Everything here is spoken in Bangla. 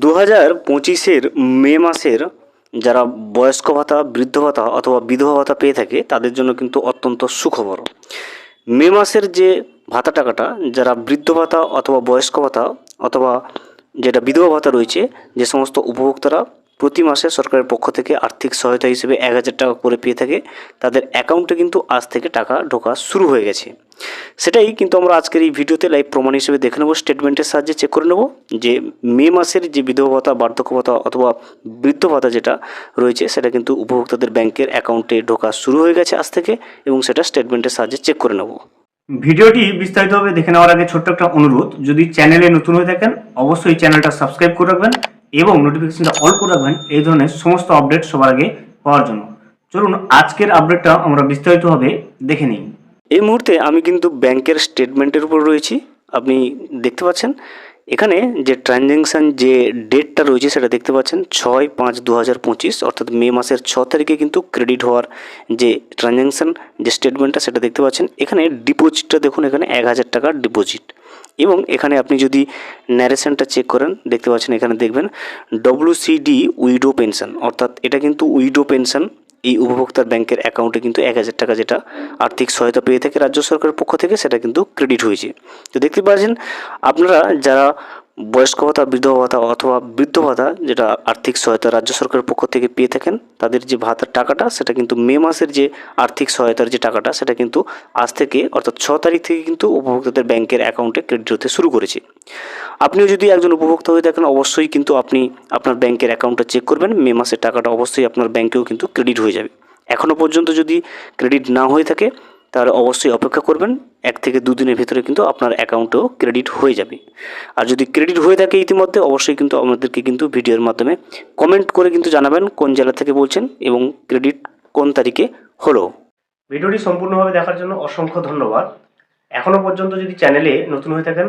দু হাজার পঁচিশের মে মাসের যারা বয়স্ক ভাতা, বৃদ্ধ ভাতা অথবা বিধবা ভাতা পেয়ে থাকে, তাদের জন্য কিন্তু অত্যন্ত সুখবর। মে মাসের যে ভাতা টাকাটা, যারা বৃদ্ধ ভাতা অথবা বয়স্ক ভাতা অথবা যেটা বিধবা ভাতা রয়েছে, যে সমস্ত উপভোক্তারা প্রতি মাসে সরকারের পক্ষ থেকে আর্থিক সহায়তা হিসেবে এক হাজার টাকা করে পেয়ে থাকে। তাদের অ্যাকাউন্টে কিন্তু আজ থেকে টাকা ঢোকা শুরু হয়ে গেছে। সেটাই কিন্তু আমরা আজকের এই ভিডিওতে লাইভ প্রমাণ হিসেবে দেখে নেব স্টেটমেন্টের সাহায্যে চেক করে নেব যে মে মাসের যে বিধবা ভাতা, বার্ধক্য ভাতা অথবা বৃদ্ধ ভাতা যেটা রয়েছে, সেটা কিন্তু উপভোক্তাদের ব্যাংকের অ্যাকাউন্টে ঢোকা শুরু হয়ে গেছে আজ থেকে এবং সেটা স্টেটমেন্টের সাহায্যে চেক করে নেব। ভিডিওটি বিস্তারিতভাবে দেখে নেওয়ার আগে ছোট্ট একটা অনুরোধ, যদি চ্যানেলে নতুন হয়ে থাকেন, অবশ্যই চ্যানেলটা সাবস্ক্রাইব করে রাখবেন এবং নোটিফিকেশনটা অল করে রাখবেন, এই ধরনের সমস্ত আপডেট সবার আগে পাওয়ার জন্য। চলুন, আজকের আপডেটটা আমরা বিস্তারিতভাবে দেখে নিই। এই মুহূর্তে আমি কিন্তু ব্যাংকের স্টেটমেন্টের উপর রয়েছি। আপনি দেখতে পাচ্ছেন এখানে যে ট্রানজ্যাকশান যে ডেটটা রয়েছে সেটা দেখতে পাচ্ছেন ছয় পাঁচ দু হাজার পঁচিশ, অর্থাৎ মে মাসের ছ তারিখে কিন্তু ক্রেডিট হওয়ার যে ট্রানজ্যাকশান যে স্টেটমেন্টটা সেটা দেখতে পাচ্ছেন। এখানে ডিপোজিটটা দেখুন, এখানে এক হাজার টাকার ডিপোজিট এবং এখানে আপনি যদি ন্যারেশনটা চেক করেন, দেখতে পাচ্ছেন এখানে দেখবেন ডব্লিউসিডি উইডো পেনশন অর্থাৎ এটা কিন্তু উইডো পেনশন এই উপভোক্তার ব্যাংকের অ্যাকাউন্টে কিন্তু এক হাজার টাকা যেটা আর্থিক সহায়তা পেয়ে থাকে রাজ্য সরকারের পক্ষ থেকে, সেটা কিন্তু ক্রেডিট হয়েছে। তো দেখতে পাচ্ছেন, আপনারা যারা বয়স্ক ভাতা বিধবা ভাতা অথবা বৃদ্ধ ভাতা যেটা আর্থিক সহায়তা রাজ্য সরকারের পক্ষ থেকে পেয়ে থাকেন, তাদের যে ভাতার টাকাটা, সেটা কিন্তু মে মাসের যে আর্থিক সহায়তার যে টাকাটা, সেটা কিন্তু আজ থেকে, অর্থাৎ ছ তারিখ থেকে কিন্তু উপভোক্তাদের ব্যাংকের অ্যাকাউন্টে ক্রেডিট হতে শুরু করেছে। আপনিও যদি একজন উপভোক্তা হয়ে থাকেন, অবশ্যই কিন্তু আপনি আপনার ব্যাংকের অ্যাকাউন্টটা চেক করবেন। মে মাসের টাকাটা অবশ্যই আপনার ব্যাংকেও কিন্তু ক্রেডিট হয়ে যাবে। এখনও পর্যন্ত যদি ক্রেডিট না হয়ে থাকে, তাহলে অবশ্যই অপেক্ষা করবেন। এক থেকে দুদিনের ভিতরে কিন্তু আপনার অ্যাকাউন্টেও ক্রেডিট হয়ে যাবে। আর যদি ক্রেডিট হয়ে থাকে ইতিমধ্যে, অবশ্যই কিন্তু আমাদেরকে কিন্তু ভিডিওর মাধ্যমে কমেন্ট করে কিন্তু জানাবেন কোন জেলা থেকে বলছেন এবং ক্রেডিট কোন তারিখে হলো। ভিডিওটি সম্পূর্ণভাবে দেখার জন্য অসংখ্য ধন্যবাদ। এখনও পর্যন্ত যদি চ্যানেলে নতুন হয়ে থাকেন